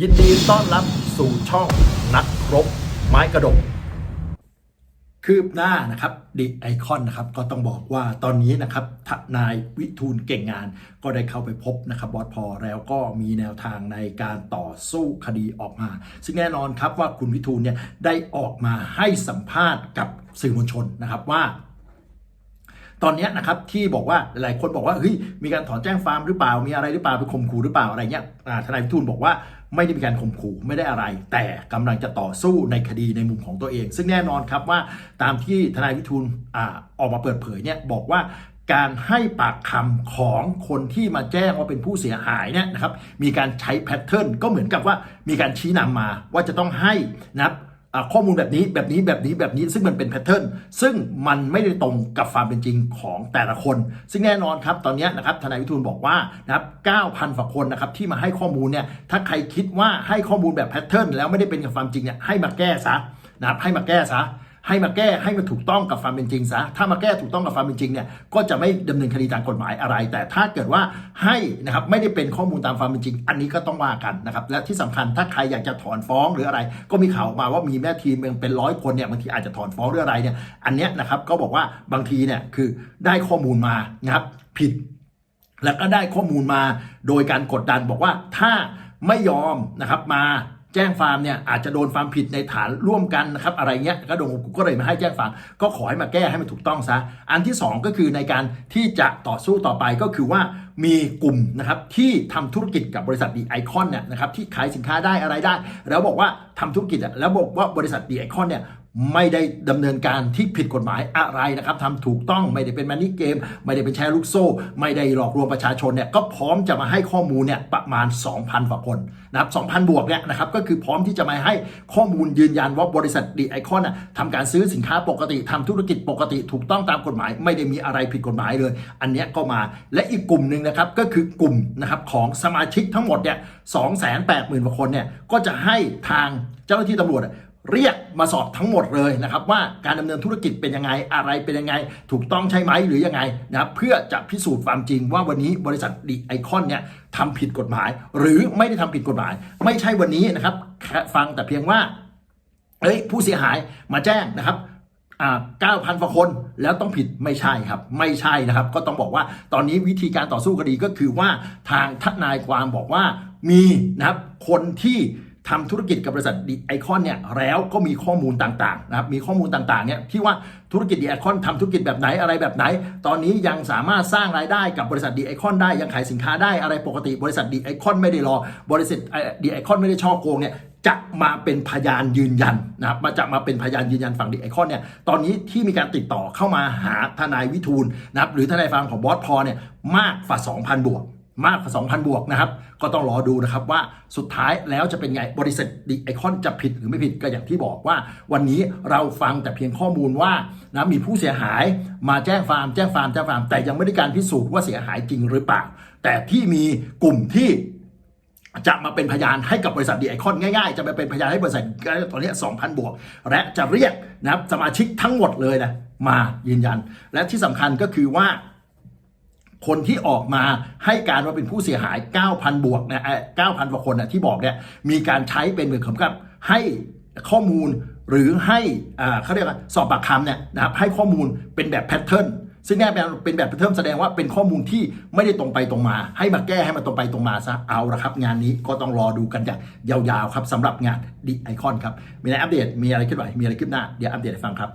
ยินดีต้อนรับสู่ช่องนักรบไม้กระดก คืบหน้านะครับดิไอคอนนะครับก็ต้องบอกว่าตอนนี้นะครับทนายวิทูลเก่งงาน ก็ได้เข้าไปพบนะครับบอสพอแล้วก็มีแนวทางในการต่อสู้คดีออกมา ซึ่งแน่นอนครับว่าคุณวิทูลเนี่ยได้ออกมาให้สัมภาษณ์กับสื่อมวลชนนะครับว่า ตอนนี้นะครับที่บอกว่าหลายคนบอกว่าเฮ้ยมีการถอนแจ้งฟาร์มหรือเปล่า มีอะไรหรือเปล่าไปข่มขู่หรือเปล่าอะไรเงี้ยทนายวิทูลบอกว่าไม่ได้มีการข่มขู่ไม่ได้อะไร แต่กำลังจะต่อสู้ในคดีในมุมของตัวเอง ซึ่งแน่นอนครับว่าตามที่ทนายวิทูลอออกมาเปิดเผยเนี่ยบอกว่าการให้ปากคำของคนที่มาแจ้งว่าเป็นผู้เสียหายเนี่ยนะครับมีการใช้แพทเทิร์นก็เหมือนกับว่ามีการชี้นำมาว่าจะต้องให้นะครับ ข้อมูลแบบนี้แบบนี้แบบนี้แบบนี้ซึ่งมันเป็นแพทเทิร์นซึ่งมันไม่ได้ตรงกับความเป็นจริงของแต่ละคน ซึ่งแน่นอนครับตอนนี้นะครับทนายวิทูลบอกว่านะครับ9,000ฝักคนนะครับที่มาให้ข้อมูลเนี่ยถ้าใครคิดว่าให้ข้อมูลแบบแพทเทิร์นแล้วไม่ได้เป็นกับความจริงเนี่ยให้มาแก้ซะนะครับให้มาแก้ซะ ให้มาแก้ให้มันถูกต้องกับความเป็นจริงซะถ้ามาแก้ถูกต้องกับความเป็นจริงเนี่ยก็จะไม่ดำเนินคดีตามกฎหมายอะไร แต่ถ้าเกิดว่าให้นะครับไม่ได้เป็นข้อมูลตามความเป็นจริง อันนี้ก็ต้องว่ากันนะครับและที่สำคัญถ้าใครอยากจะถอนฟ้องหรืออะไร ก็มีข่าวออกมาว่ามีแม่ทีมเป็นร้อยคนเนี่ยบางทีอาจจะถอนฟ้องหรืออะไรเนี่ยอันเนี้ยนะครับก็บอกว่าบางทีเนี่ยคือได้ข้อมูลมานะครับผิด แล้วก็ได้ข้อมูลมาโดยการกดดันบอกว่าถ้าไม่ยอมนะครับมา แจ้งฟาร์มเนี่ยอาจจะโดนความผิดในฐานร่วมกันนะครับอะไรเงี้ยก็โดนกูก็เลยมาให้แจ้งฟาร์มก็ขอให้มาแก้ให้มันถูกต้องซะอันที่ 2 ก็คือในการที่จะต่อสู้ต่อไปก็คือว่ามีกลุ่มนะครับที่ทำธุรกิจกับบริษัทดีไอคอนเนี่ยนะครับที่ขายสินค้าได้อะไรได้ แล้วบอกว่าทำธุรกิจแล้วบอกว่าบริษัทดีไอคอนเนี่ย ไม่ได้ดำเนินการที่ผิดกฎหมายอะไรนะครับทำถูกต้องไม่ได้เป็นมันนี่เกม ไม่ได้เป็นแชร์ลูกโซ่ ไม่ได้หลอกลวงประชาชนเนี่ยก็พร้อมจะมาให้ข้อมูลเนี่ยประมาณ 2,000กว่าคนนะครับ2,000 บวกเนี่ยนะครับก็คือพร้อมที่จะมาให้ข้อมูลยืนยันว่าบริษัทดีไอคอนทำการซื้อสินค้าปกติทำธุรกิจปกติถูกต้องตามกฎหมาย ไม่ได้มีอะไรผิดกฎหมายเลย อันเนี้ยก็มาและอีกกลุ่มหนึ่งนะครับก็คือกลุ่มนะครับของสมาชิกทั้งหมดเนี่ยสองแสนแปดหมื่นกว่าคนเนี่ยก็จะให้ทางเจ้าหน้าที่ตำรวจ เรียกมาสอบทั้งหมดเลยนะครับว่าการดำเนินธุรกิจเป็นยังไงอะไรเป็นยังไง ถูกต้องใช่ไหมหรือยังไงนะครับเพื่อจะพิสูจน์ความจริงว่าวันนี้บริษัทดีไอคอนเนี่ยทำผิดกฎหมาย หรือไม่ได้ทำผิดกฎหมาย ไม่ใช่วันนี้นะครับฟังแต่เพียงว่าเอ้ยผู้เสียหายมาแจ้งนะครับอ่า9,000กว่าคนแล้วต้องผิดไม่ใช่ครับ ไม่ใช่นะครับ ก็ต้องบอกว่าตอนนี้วิธีการต่อสู้คดีก็คือว่าทางทนายความบอกว่ามีนะครับคนที่ ทำธุรกิจกับบริษัทดีไอคอนเนี่ยแล้วก็มีข้อมูลต่างๆนะครับมีข้อมูลต่างๆเนี่ยที่ว่าธุรกิจดีไอคอนทำธุรกิจแบบไหนอะไรแบบไหน ตอนนี้ยังสามารถสร้างรายได้กับบริษัทดีไอคอนได้ยังขายสินค้าได้อะไรปกติบริษัทดีไอคอนไม่ได้รอบริษัทดีไอคอนไม่ได้ช่อโกงเนี่ยจะมาเป็นพยานยืนยันนะครับมาจะมาเป็นพยานยืนยันฝั่งดีไอคอนเนี่ยตอนนี้ที่มีการติดต่อเข้ามาหาทนายวิทูลนะครับหรือทนายฟาร์มของบอสพอเนี่ยมากกว่า2,000 บวก มากกว่า2,000 บวกนะครับ ก็ต้องรอดูนะครับว่าสุดท้ายแล้วจะเป็นไงบริษัทดีไอคอนจะผิดหรือไม่ผิดก็อย่างที่บอกว่า วันนี้เราฟังแต่เพียงข้อมูลว่านะมีผู้เสียหายมาแจ้งฟาร์มแจ้งฟาร์มแจ้งฟาร์มแต่ยังไม่ได้การพิสูจน์ว่าเสียหายจริงหรือเปล่า แต่ที่มีกลุ่มที่จะมาเป็นพยานให้กับบริษัทดีไอคอนง่ายๆ จะมาเป็นพยานให้บริษัทตอนนี้ 2,000 บวก และจะเรียกนะครับสมาชิกทั้งหมดเลยนะมายืนยัน และที่สำคัญก็คือว่า คนที่ออกมาให้การว่าเป็นผู้เสียหาย 9,000 บวกนะ9,000กว่าคนนะที่บอกเนี่ยมีการใช้เป็นเหมือนกับให้ข้อมูลหรือให้เขาเรียกว่าสอบปากคำเนี่ยนะครับให้ข้อมูลเป็นแบบแพทเทิร์นซึ่งแน่เป็นแบบแพทเทิร์นแสดงว่าเป็นข้อมูลที่ไม่ได้ตรงไปตรงมา ให้มาแก้ให้มันตรงไปตรงมาซะเอาละครับ งานนี้ก็ต้องรอดูกันอย่างยาวๆครับสำหรับงานดีไอคอนครับมีอะไรอัปเดตมีอะไรขึ้นไหวมีอะไรขึ้นหน้าเดี๋ยวอัปเดตให้ฟังครับ